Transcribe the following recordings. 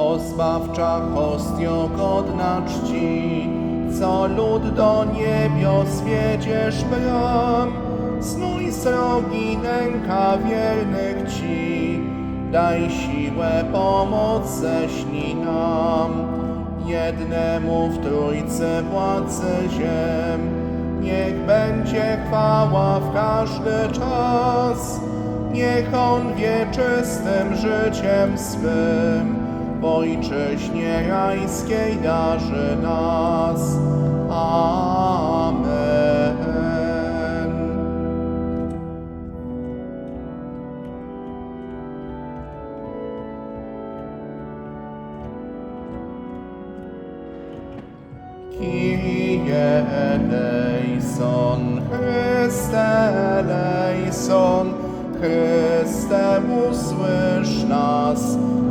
o zbawcza hostio godna czci, co lud do niebios wiedziesz bram, snuj srogi nęka wiernych ci, daj siłę, pomoc ześlij nam, jednemu w Trójcy władcy ziem, niech będzie chwała w każdy czas, niech On wieczystym życiem swym ojczyźnie rajskiej darzy nas. Amen. Kyrie eleison, Chryste eleison, Chryste usłysz nas,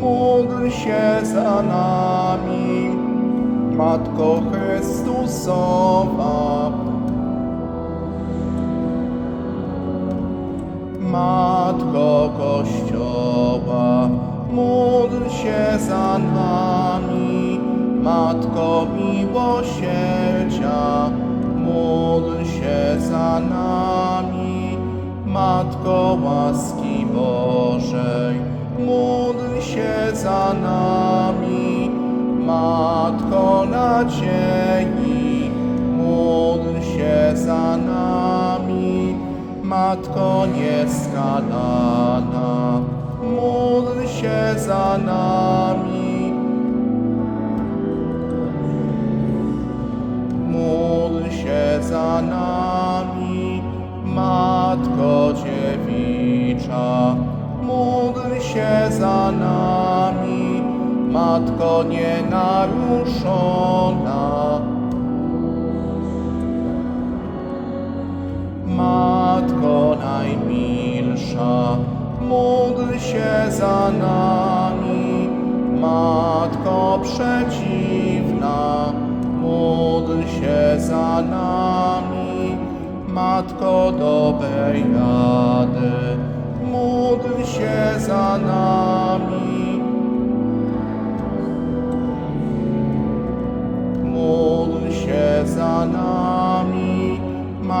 módl się za nami. Matko Chrystusowa, Matko Kościoła, módl się za nami. Matko miłosierdzia, módl się za nami. Matko łaski za nami. Matko nadziei, módl się za nami. Matko nieskalana, módl się za nami. Módl się za nami, Matko Dziewicza. Módl się za nami, Matko nienaruszona. Matko najmilsza, módl się za nami. Matko przedziwna, módl się za nami. Matko dobrej rady, módl się za nami.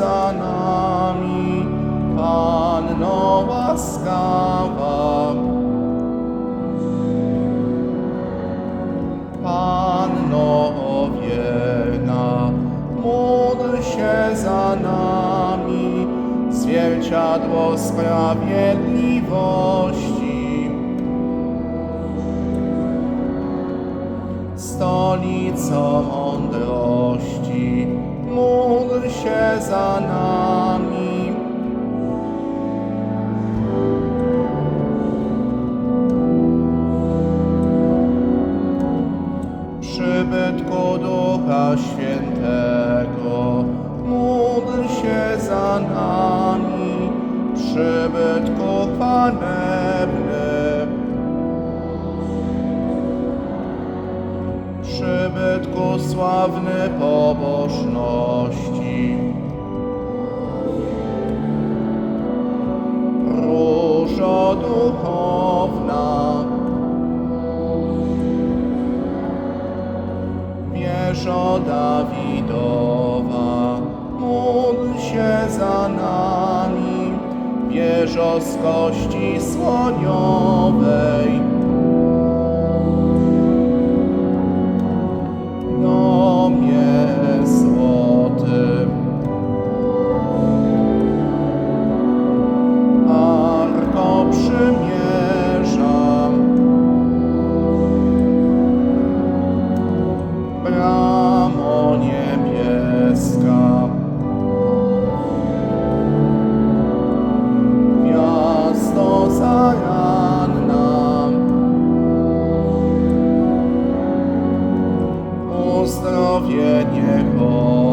Za nami, Panno łaskawa. Panno wierna, módl się za nami, zwierciadło sprawiedliwości. stolicą mądrości, się za nami. Przybytku Ducha Świętego, módl się za nami. Przybytku Panebny, przybytku sławny pobożności, pierzoskości słoniowej. Tobie niech.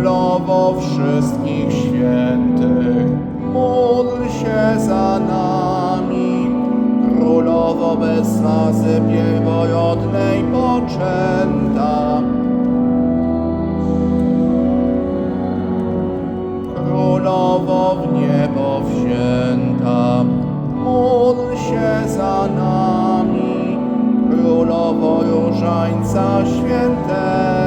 Królowo wszystkich świętych, módl się za nami. Królowo bez nazy pierwojodnej poczęta. Królowo w niebo wzięta, módl się za nami. Królowo Różańca Świętego,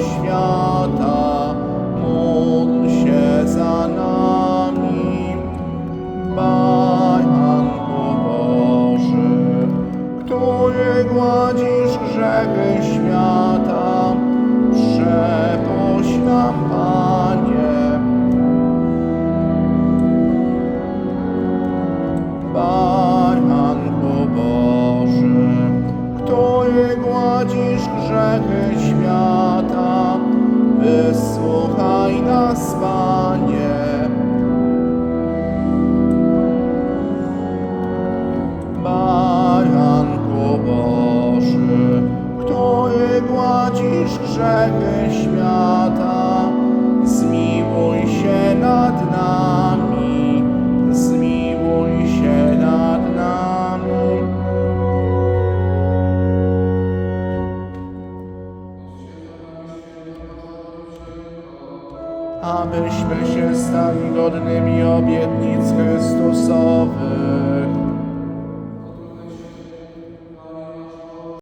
świat. abyśmy się stali godnymi obietnic Chrystusowych.